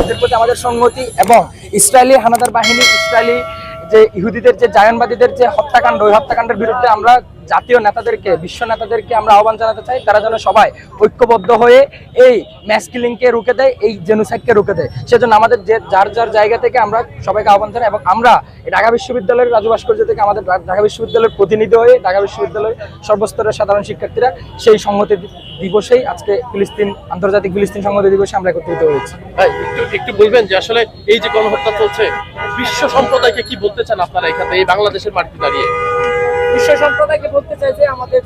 এদের প্রতি আমাদের সংগতি এবং ইসরায়েলি হানাদার বাহিনী, ইসরায়েলি যে ইহুদিদের যে জায়নবাদীদের যে হত্যাকাণ্ড, ওই হত্যাকাণ্ডের বিরুদ্ধে আমরা জাতীয় নেতাদেরকে, বিশ্ব নেতাদেরকে আমরা আহ্বান জানাতে চাই, তারা যেন সবাই ঐক্যবদ্ধ হয়ে এই ম্যাস কিলিংকে রুখে দেয়, এই জেনোসাইডকে রুখে দেয়। সেজন্য আমাদের যে, যার যার জায়গা থেকে আমরা সবাইকে আহ্বান জানাই এবং আমরা ঢাকা বিশ্ববিদ্যালয়ের রাজু ভাস্কর্য থেকে আমাদের ঢাকা বিশ্ববিদ্যালয়ের প্রতিনিধি হয়ে ঢাকা বিশ্ববিদ্যালয়ের সর্বস্তরের সাধারণ শিক্ষার্থীরা সেই সংহতি দিবসেই আজকে ফিলিস্তিন, আন্তর্জাতিক ফিলিস্তিন সংহতি দিবসে আমরা একত্রিত হয়েছি। একটু একটু বলবেন যে আসলে এই যে গণহত্যা চলছে, বিশ্ব সম্প্রদায়কে কি বলতে চান আপনারা এখানে এই বাংলাদেশের মাটিতে দাঁড়িয়ে? বিশ্ব সম্প্রদায়কে বলতে চাই যে আমাদের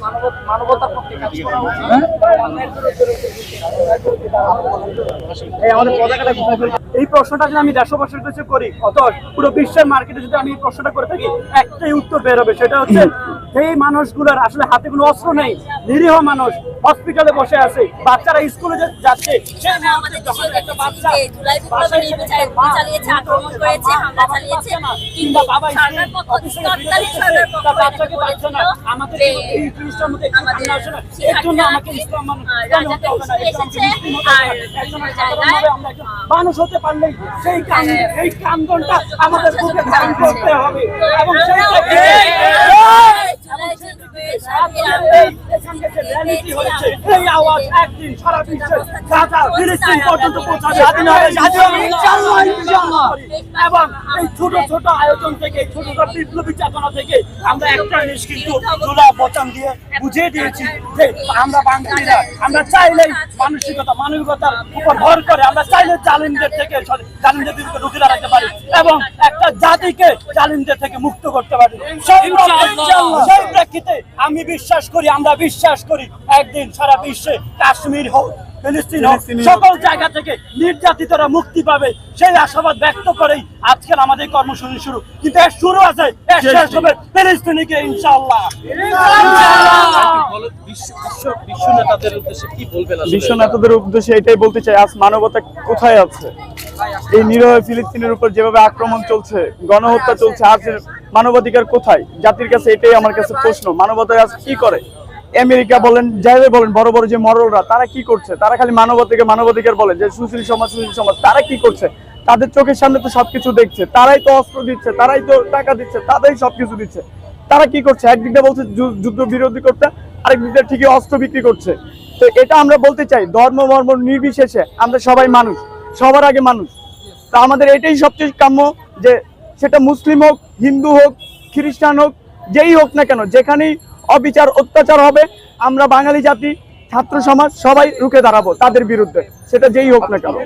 মানবতার পক্ষে কাজ করা উচিত। এই ফেলব? এই প্রশ্নটা যদি আমি দেশবাসীর কাছে করি অত পুরো বিশ্বের মার্কেটে যদি আমি এই প্রশ্নটা করে থাকি একটাই উত্তর বের হবে সেটা হচ্ছে সেই মানুষগুলোর আসলে হাতে কোনো অস্ত্র নেই নিরীহ মানুষ হসপিটালে বসে আছে বাচ্চারা স্কুলে যাচ্ছে সেই একটা বাচ্চা আক্রমণ করেছে, হামলা চালিয়েছে। কিংবা বাবা বাচ্চাকে না আমাদের মানুষ হতে পারলেই সেই হ্যাঁ। এই কান্দনটা আমাদের বুকে ধারণ করতে হবে এবং আমরাও সেইটাকে এই জুলাই বিপ্লবের সাথে এখানে যে reality হচ্ছে, এই আওয়াজ একদিন সারা বিশ্বে গাজা, ফিলিস্তিন পর্যন্ত পৌঁছাবে। স্বাধীন হবে, স্বাধীন হবে, ইনশাআল্লাহ, ইনশাআল্লাহ। এবং এই ছোট ছোট আয়োজন থেকে ছোট ছোট বিপ্লবী চেতনা থেকে আমরা একটা জিনিস কিন্তু জোড়া বচন দিয়ে বুঝিয়ে দিয়েছি যে আমরা বাঙালিরা আমরা চাইলেই মানসিকতা মানবিকতার উপর ভর করে আমরা চাইলে জালিমদের থেকে জালিমদের বিরুদ্ধে রুখে দাঁড়াতে পারি এবং একটা জাতিকে জালিমদের থেকে মুক্ত করতে পারি সেই প্রেক্ষিতে আমি বিশ্বাস করি আমরা বিশ্বাস করি একদিন সারা বিশ্বে কাশ্মীর হোক ফিলিস্তিন হোক সকল জায়গা থেকে নির্যাতিতরা মুক্তি পাবে। সেই আশাবাদ ব্যক্ত করেই আজকের আমাদের কর্মসূচি শুরু। কিন্তু এর শুরু আছে এর শেষ হবে ফিলিস্তিনিকে ইনশাআল্লাহ। বিশ্ব বিশ্ব বিশ্ব নেতাদের উদ্দেশ্যে কি বলবেন আসলে? বিশ্ব নেতাদের উদ্দেশ্যে এটাই বলতে চাই আজ মানবতা কোথায় আছে? এই নিরহ ফিলিস্তিনের উপর যেভাবে আক্রমণ চলছে গণহত্যা চলছে আজ মানবাধিকার কোথায়? জাতির কাছে এটাই আমার কাছে প্রশ্ন। মানবতা আজ কি করে? আমেরিকা বলেন যাই বলেন, বড় বড় যে মরলরা তারা কি করছে? তারা খালি মানবাধিকার মানবাধিকার বলে, যে সুশীল সমাজ সুশীল সমাজ, তারা কি করছে? তাদের চোখের সামনে তো সবকিছু দেখছে, তারাই তো অস্ত্র দিচ্ছে, তারাই তো টাকা দিচ্ছে তারাই সবকিছু দিচ্ছে। তারা কি করছে? একদিকটা বলছে যুদ্ধ বিরোধী করতে আরেক দিকটা ঠিকই অস্ত্র বিক্রি করছে। তো এটা আমরা বলতে চাই, ধর্ম, মর্ম নির্বিশেষে আমরা সবাই মানুষ, সবার আগে মানুষ। তা আমাদের এটাই সবচেয়ে কাম্য যে সেটা মুসলিম হোক, হিন্দু হোক, খ্রিস্টান হোক, যেই হোক না কেন, যেখানেই অবিচার, অত্যাচার হবে। আমরা বাঙালি জাতি, ছাত্র সমাজ, সবাই রুখে দাঁড়াবো তাদের বিরুদ্ধে। সেটা যেই হোক না কেন।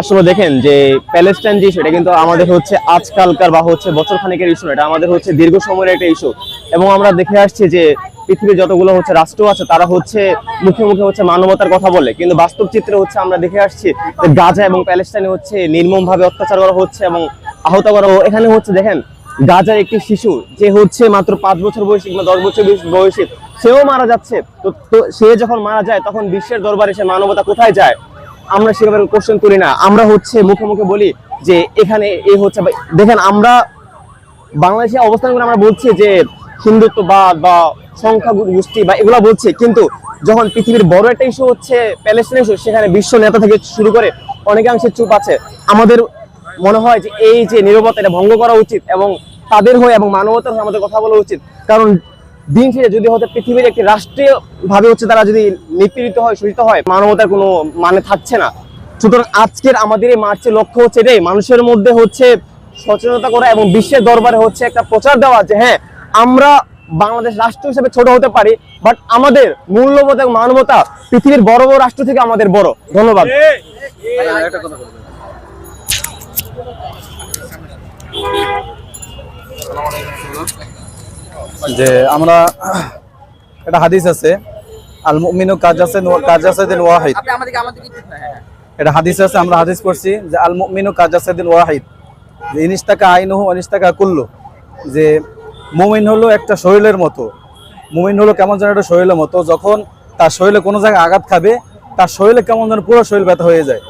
আসলে দেখেন যে প্যালেস্টাইন যে ইস্যু এটা কিন্তু আমাদের হচ্ছে আজকালকার বা হচ্ছে বছর খানিকের ইস্যু এটা আমাদের হচ্ছে দীর্ঘ সময়ের একটা ইস্যু এবং আমরা দেখে আসছি যে পৃথিবীর যতগুলো হচ্ছে রাষ্ট্র আছে, তারা হচ্ছে মুখে মুখে হচ্ছে মানবতার কথা বলে। কিন্তু বাস্তব চিত্রে হচ্ছে আমরা দেখে আসছি গাজা এবং প্যালেস্টাইনে হচ্ছে নির্মম ভাবে অত্যাচার করা হচ্ছে এবং আহত করা এখানে হচ্ছে দেখেন, গাজার একটি শিশু, যে হচ্ছে মাত্র পাঁচ বছর বয়সী কিংবা দশ বছর বয়স- সেও মারা যাচ্ছে। তো সে যখন মারা যায়, তখন বিশ্বের দরবারে সে মানবতা কোথায় যায়? আমরা সেভাবে কোশ্চেন তুলি না। আমরা হচ্ছে মুখে মুখে বলি যে এখানে এ হচ্ছে দেখেন, আমরা বাংলাদেশের অবস্থান করে আমরা বলছি যে হিন্দুত্ববাদ বা সংখ্যা গোষ্ঠী বা এগুলো বলছি। কিন্তু যখন পৃথিবীর বড় একটা ইস্যু হচ্ছে প্যালেস্টাইন ইস্যু সেখানে বিশ্ব নেতা থেকে শুরু করে অনেকাংশে চুপ আছে। আমাদের মনে হয় যে এই যে নিরবতা, এটা ভঙ্গ করা উচিত এবং তাদের হয়ে এবং মানবতার হয়ে আমাদের কথা বলা উচিত। কারণ দিন শেষে যদি হচ্ছে পৃথিবীর একটি রাষ্ট্রীয় ভাবে হচ্ছে তারা যদি নিপীড়িত হয়, শোষিত হয়, মানবতার কোনো মানে থাকছে না। সুতরাং আজকের আমাদের এই মার্চের লক্ষ্য হচ্ছে এটাই, মানুষের মধ্যে হচ্ছে সচেতনতা করা এবং বিশ্বের দরবারে হচ্ছে একটা প্রচার দেওয়া যে হ্যাঁ আমরা বাংলাদেশ রাষ্ট্র হিসেবে ছোট হতে পারি বাট আমাদের মূল্যবোধ এবং মানবতা পৃথিবীর বড় বড় রাষ্ট্র থেকে আমাদের বড়। ধন্যবাদ। যে আমরা একটা হাদিস আছে আল মুমিনু ওয়াহিদ। আপনি আমাদেরকে আমাদেরকে একটু হ্যাঁ হ্যাঁ এটা হাদিস আছে আমরা হাদিস পড়ছি যে আল মুমিনু কাজাসাদিল ওয়াহিদ। যে ইনিস্তাকা আইনুহু অনিস্তাকা কুল্লু। যে মুমিন হলো একটা শরীরের মতো। মুমিন হলো কেমন যেন একটা শরীরের মতো, যখন তার শরীরে কোনো জায়গায় আঘাত খাবে, তার শরীরে কেমন যেন পুরো শরীর ব্যথা হয়ে যায়।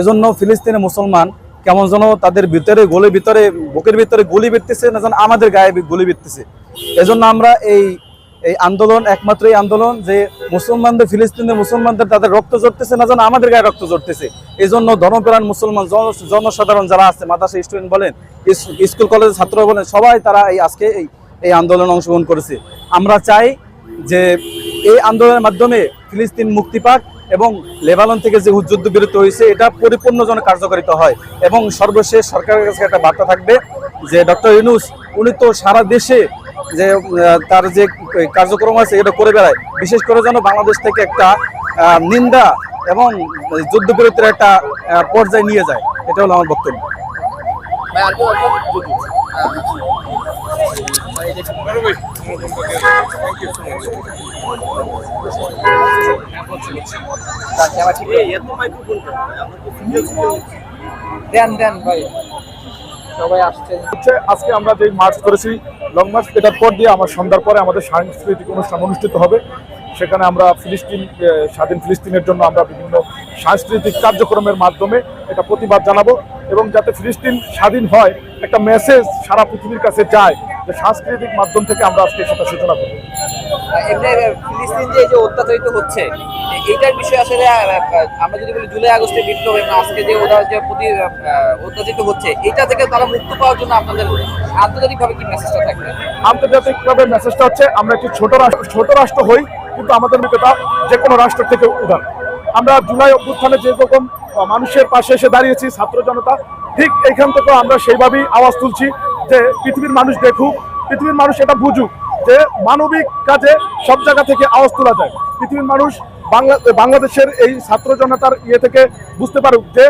এজন্য ফিলিস্তিনে মুসলমান কেমন যেন তাদের ভিতরে গলির ভিতরে, বুকের ভিতরে গুলি বিরতেছে না যেন আমাদের গায়ে গুলি বিরতেছে এজন্য আমরা এই এই আন্দোলন, একমাত্র এই আন্দোলন যে মুসলমানদের ফিলিস্তিনের মুসলমানদের তাদের রক্ত জড়তেছে না যেন আমাদের গায়ে রক্ত জড়তেছে এই জন্য ধর্মপ্রাণ মুসলমান জনসাধারণ যারা আছে, মাদ্রাসা স্টুডেন্ট বলেন স্কুল কলেজের ছাত্র বলেন, সবাই তারা এই আজকে এই এই আন্দোলনে অংশগ্রহণ করেছে। আমরা চাই যে এই আন্দোলনের মাধ্যমে ফিলিস্তিন মুক্তি পাক এবং লেবানন থেকে যে যুদ্ধ বিরতি হয়েছে, এটা পরিপূর্ণ যেন কার্যকারিতা হয় এবং সর্বশেষ সরকারের কাছে একটা বার্তা থাকবে যে ডক্টর ইউনুস, উনি তো সারা দেশে যে তার যে কার্যক্রম আছে, এটা করে বেড়ায়। বিশেষ করে যেন বাংলাদেশ থেকে একটা নিন্দা এবং যুদ্ধবিরতির একটা পর্যায়ে নিয়ে যায়। এটা হলো আমার বক্তব্য। আজকে আমরা যে মার্চ করেছি লং মার্চ এটার পর দিয়ে আমার সন্ধ্যার পরে আমাদের সাংস্কৃতিক অনুষ্ঠান অনুষ্ঠিত হবে। সেখানে আমরা ফিলিস্তিন স্বাধীন ফিলিস্তিনের জন্য আমরা বিভিন্ন সাংস্কৃতিক কার্যক্রমের মাধ্যমে এটা প্রতিবাদ জানাব এবং যাতে ফিলিস্তিন স্বাধীন হয়, একটা মেসেজ সারা পৃথিবীর কাছে যায়। সাংস্কৃতিক মাধ্যম থেকে আমরা আজকে সেটা সূচনা করব। ফিলিস্তিন যে যে অত্যাচারিত হচ্ছে এইটার বিষয়ে আসলে আমরা যদি বলি জুলাই আগস্টে বিপ্লব এবং আজকে যে ওরা যে প্রতি অত্যাচারিত হচ্ছে এটা থেকে তারা মুক্ত পাওয়ার জন্য আপনাদের আন্তর্জাতিকভাবে কি মেসেজটা থাকবে? আন্তর্জাতিকভাবে মেসেজটা হচ্ছে আমরা একটি ছোট রাষ্ট্র ছোট রাষ্ট্র হই কিন্তু আমাদের মিত্রতা যে কোনো রাষ্ট্র থেকে উদার আমরা জুলাই অভ্যুত্থানে যেরকম মানুষের পাশে এসে দাঁড়িয়েছি ছাত্র জনতা ঠিক এইখান থেকেও আমরা সেইভাবেই আওয়াজ তুলছি। যে পৃথিবীর মানুষ দেখুক, পৃথিবীর মানুষ এটা বুঝুক যে মানবিক কাজে সব জায়গা থেকে আওয়াজ তোলা যায়। পৃথিবীর মানুষ বাংলা, বাংলাদেশের এই ছাত্র জনতার ইয়ে থেকে বুঝতে পারুক যে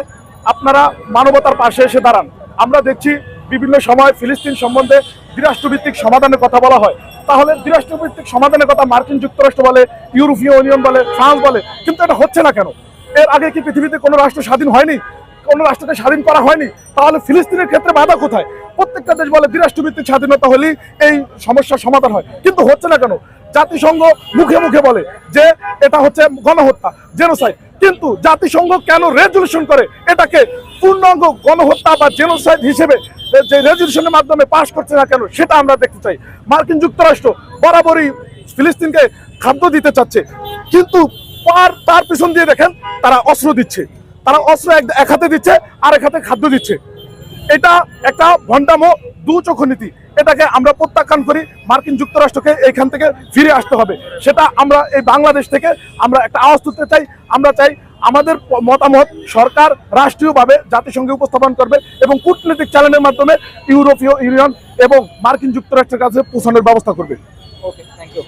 আপনারা মানবতার পাশে এসে দাঁড়ান। আমরা দেখছি বিভিন্ন সময় ফিলিস্তিন সম্বন্ধে দ্বিরাষ্ট্রভিত্তিক সমাধানের কথা বলা হয়। তাহলে দ্বিরাষ্ট্রভিত্তিক সমাধানের কথা মার্কিন যুক্তরাষ্ট্র বলে, ইউরোপীয় ইউনিয়ন বলে, ফ্রান্স বলে, কিন্তু এটা হচ্ছে না কেন? এর আগে কি পৃথিবীতে কোনো রাষ্ট্র স্বাধীন হয়নি? কোনো রাষ্ট্রকে স্বাধীন করা হয়নি, তাহলে ফিলিস্তিনের ক্ষেত্রে বাধা কোথায়? প্রত্যেকটা দেশ বলে দ্বিরাষ্ট্রভিত্তিক স্বাধীনতা হলেই এই সমস্যার সমাধান হয়। কিন্তু হচ্ছে না কেন? জাতিসংঘ মুখে মুখে বলে যে এটা হচ্ছে গণহত্যা জেনোসাইড কিন্তু জাতিসংঘ কেন রেজলিউশন করে? এটাকে পূর্ণাঙ্গ গণহত্যা বা জেনোসাইড হিসেবে যে রেজলিউশনের মাধ্যমে পাশ করছে না কেন, সেটা আমরা দেখতে চাই। মার্কিন যুক্তরাষ্ট্র বরাবরই ফিলিস্তিনকে খাদ্য দিতে চাচ্ছে। কিন্তু পার তার পিছন দিয়ে দেখেন, তারা অস্ত্র দিচ্ছে। তারা অস্ত্র এক হাতে দিচ্ছে আর এক হাতে খাদ্য দিচ্ছে। এটা একটা ভণ্ডামো দু নীতি। এটাকে আমরা প্রত্যাখ্যান করি, মার্কিন যুক্তরাষ্ট্রকে এইখান থেকে ফিরে আসতে হবে। সেটা আমরা এই বাংলাদেশ থেকে আমরা একটা আওয়াজ তুলতে চাই। আমরা চাই আমাদের মতামত সরকার রাষ্ট্রীয়ভাবে জাতিসংঘে উপস্থাপন করবে এবং কূটনৈতিক চ্যানেলের মাধ্যমে ইউরোপীয় ইউনিয়ন এবং মার্কিন যুক্তরাষ্ট্রের কাছে পৌঁছানোর ব্যবস্থা করবে। Okay thank you